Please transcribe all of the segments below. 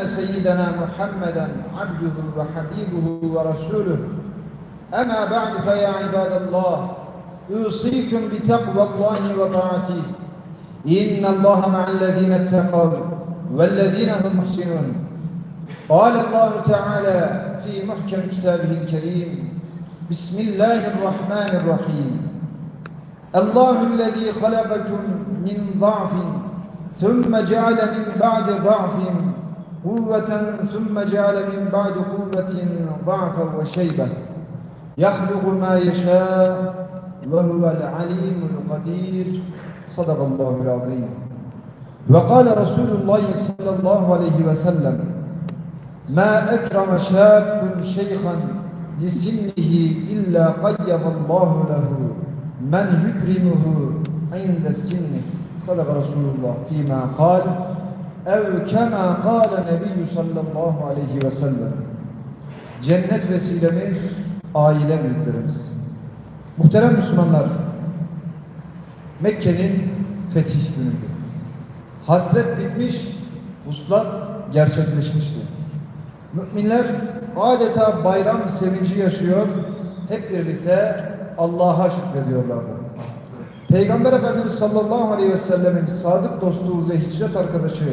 سيدنا محمدا عبده وحبيبه ورسوله أما بعد فيا عباد الله أوصيكم بتقوى الله وطاعته إن الله مع الذين اتقوا والذين هم محسنون قال الله تعالى في محكم كتابه الكريم بسم الله الرحمن الرحيم الله الذي خلقكم من ضعف ثم جعل من بعد ضعف قوة ثم جعل من بعد قوة ضعفا وشيبة. يخلق ما يشاء وهو العليم القدير. صدق الله العظيم. وقال رسول الله صلى الله عليه وسلم ما أكرم شاب شيخا لسنه إلا قيض الله له من يكرمه عند سنه صدق رسول الله فيما قال ev kema kâle nebiyyü sallallahu aleyhi ve sellem. Cennet vesilemiz aile büyüklerimiz muhterem Müslümanlar Mekke'nin fetih günüydü hasret bitmiş huslat gerçekleşmişti müminler adeta bayram sevinci yaşıyor hep birlikte Allah'a şükrediyorlardı. Peygamber Efendimiz sallallahu aleyhi ve sellemin sadık dostu ve hicret arkadaşı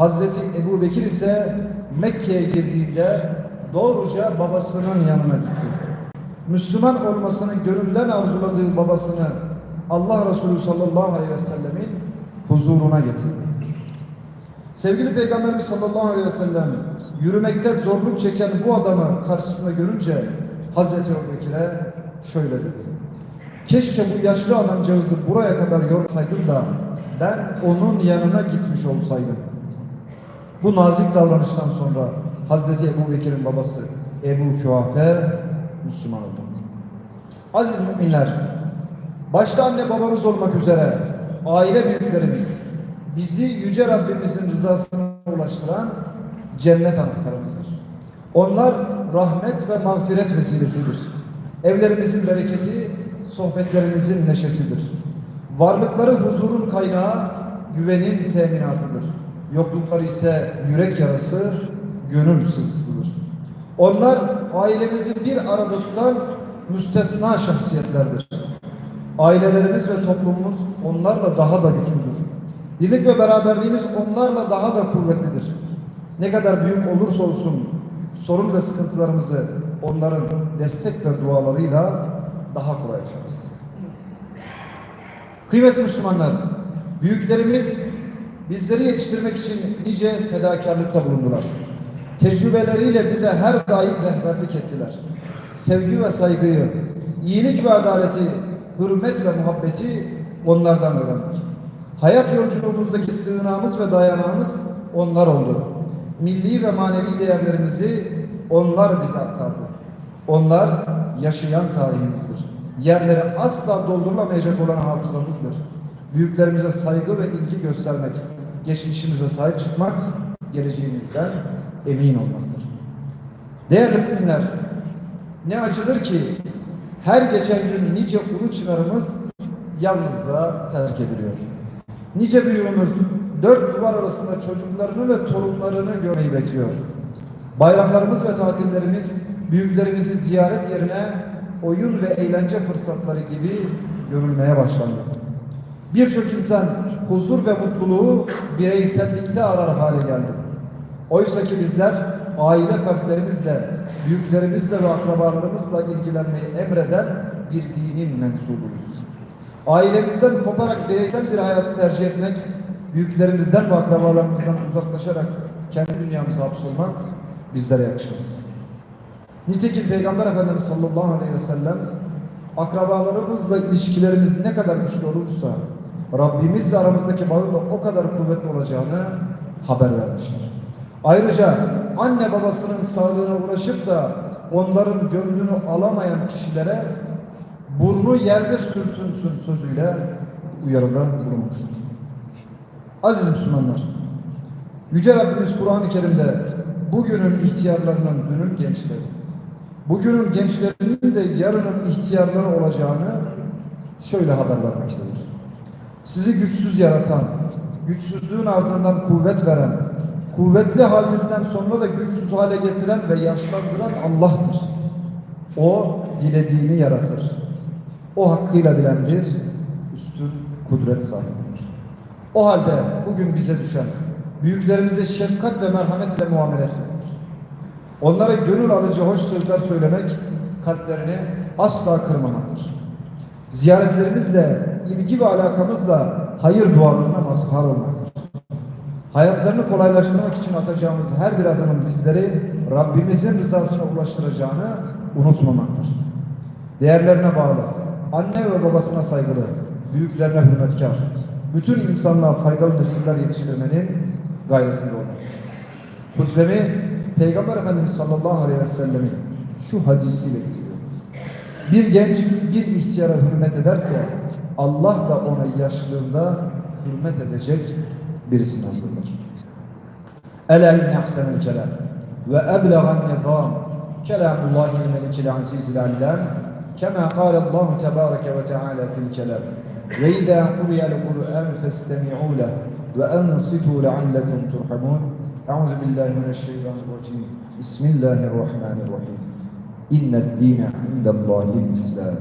Hazreti Ebu Bekir ise Mekke'ye girdiğinde doğruca babasının yanına gitti. Müslüman olmasını gönülden arzuladığı babasını Allah Resulü sallallahu aleyhi ve sellemin huzuruna getirdi. Sevgili Peygamberimiz sallallahu aleyhi ve sellem yürümekte zorluk çeken bu adamı karşısında görünce Hazreti Ebu Bekir'e şöyle dedi. Keşke bu yaşlı adamcağızı buraya kadar yorsaydım da ben onun yanına gitmiş olsaydım. Bu nazik davranıştan sonra Hazreti Ebu Bekir'in babası Ebu Küafe Müslüman oldu. Aziz müminler, başta anne babamız olmak üzere aile büyüklerimiz bizi Yüce Rabbimizin rızasına ulaştıran cennet anahtarımızdır. Onlar rahmet ve mağfiret vesilesidir. Evlerimizin bereketi, sohbetlerimizin neşesidir. Varlıkları huzurun kaynağı, güvenin teminatıdır. Yoklukları ise yürek yarası, gönül sızısıdır. Onlar ailemizi bir arada tutan müstesna şahsiyetlerdir. Ailelerimiz ve toplumumuz onlarla daha da güçlüdür. Birlik ve beraberliğimiz onlarla daha da kuvvetlidir. Ne kadar büyük olursa olsun sorun ve sıkıntılarımızı onların destek ve dualarıyla daha kolay aşarız. Kıymetli Müslümanlar, büyüklerimiz bizleri yetiştirmek için nice fedakarlıkta bulundular. Tecrübeleriyle bize her daim rehberlik ettiler. Sevgi ve saygıyı, iyilik ve adaleti, hürmet ve muhabbeti onlardan öğrendik. Hayat yolculuğumuzdaki sığınağımız ve dayanağımız onlar oldu. Milli ve manevi değerlerimizi onlar bize aktardı. Onlar yaşayan tarihimizdir. Yerleri asla doldurulamayacak olan hafızamızdır. Büyüklerimize saygı ve ilgi göstermek, geçmişimize sahip çıkmak, geleceğimizden emin olmaktır. Değerli müminler, ne acıdır ki her geçen gün nice ulu çınarımız yalnızlığa terk ediliyor. Nice büyüğümüz dört duvar arasında çocuklarını ve torunlarını görmeyi bekliyor. Bayramlarımız ve tatillerimiz büyüklerimizi ziyaret yerine oyun ve eğlence fırsatları gibi görülmeye başlandı. Birçok insan huzur ve mutluluğu bireysellikte arar hale geldi. Oysa ki bizler aile fertlerimizle, büyüklerimizle ve akrabalarımızla ilgilenmeyi emreden bir dinin mensubuyuz. Ailemizden koparak bireysel bir hayatı tercih etmek, büyüklerimizden ve akrabalarımızdan uzaklaşarak kendi dünyamıza hapsolmak bizlere yakışmaz. Nitekim Peygamber Efendimiz sallallahu aleyhi ve sellem akrabalarımızla ilişkilerimiz ne kadar güçlü olursa Rabbimizle aramızdaki bağın da o kadar kuvvetli olacağını haber vermiştir. Ayrıca anne babasının sağlığına ulaşıp da onların gönlünü alamayan kişilere burnu yerde sürtünsün sözüyle uyarıda bulunmuştur. Aziz Müslümanlar, Yüce Rabbimiz Kur'an-ı Kerim'de bugünün ihtiyarlarının dünün gençleri, bugünün gençlerinin de yarının ihtiyarları olacağını şöyle haber vermektedir. Sizi güçsüz yaratan, güçsüzlüğün ardından kuvvet veren, kuvvetli halinizden sonra da güçsüz hale getiren ve yaşlandıran Allah'tır. O dilediğini yaratır. O hakkıyla bilendir, üstün kudret sahibidir. O halde bugün bize düşen büyüklerimize şefkat ve merhametle muamele etmektir. Onlara gönül alıcı hoş sözler söylemek, kalplerini asla kırmamaktır. Ziyaretlerimizle, ilgi ve alakamızla hayır dualarına mazhar olmaktır. Hayatlarını kolaylaştırmak için atacağımız her bir adımın bizleri Rabbimizin rızasına ulaştıracağını unutmamaktır. Değerlerine bağlı, anne ve babasına saygılı, büyüklerine hürmetkar, bütün insanlığa faydalı nesiller yetiştirmenin gayretinde olmak. Hutbemi Peygamber Efendimiz sallallahu aleyhi ve sellemin şu hadisiyle bitiriyor. Bir genç bir ihtiyara hürmet ederse Allah da ona yaşlılığında hürmet edecek birisini hazırlar. Ela inne ahsenel kelam ve eblegan nizam. Kelamullahi melikil azizil allam kema kâle Allahu tebâreke ve teâlâ fil kelam. Ve izâ kuriyel Kur'an festemi'û leh ve ensitû leallekum turhamun Euzu billahi mineşşeytanirracim Bismillahirrahmanirrahim İnned dîne indellâhil islam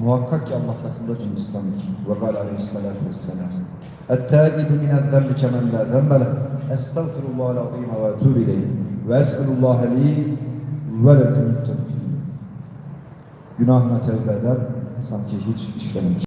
Muhakkak ki Allah katında İslam'dır. Ve kâle aleyhissalâtu vesselâm. Et-tâibu minezzembi kemen lâ zemme leh. Estağfirullahal azîme ve etûbü ileyh. Ve es'elullâhe lî ve lekum tevfîk. Günahına tevbe eder, sanki hiç işlememiş.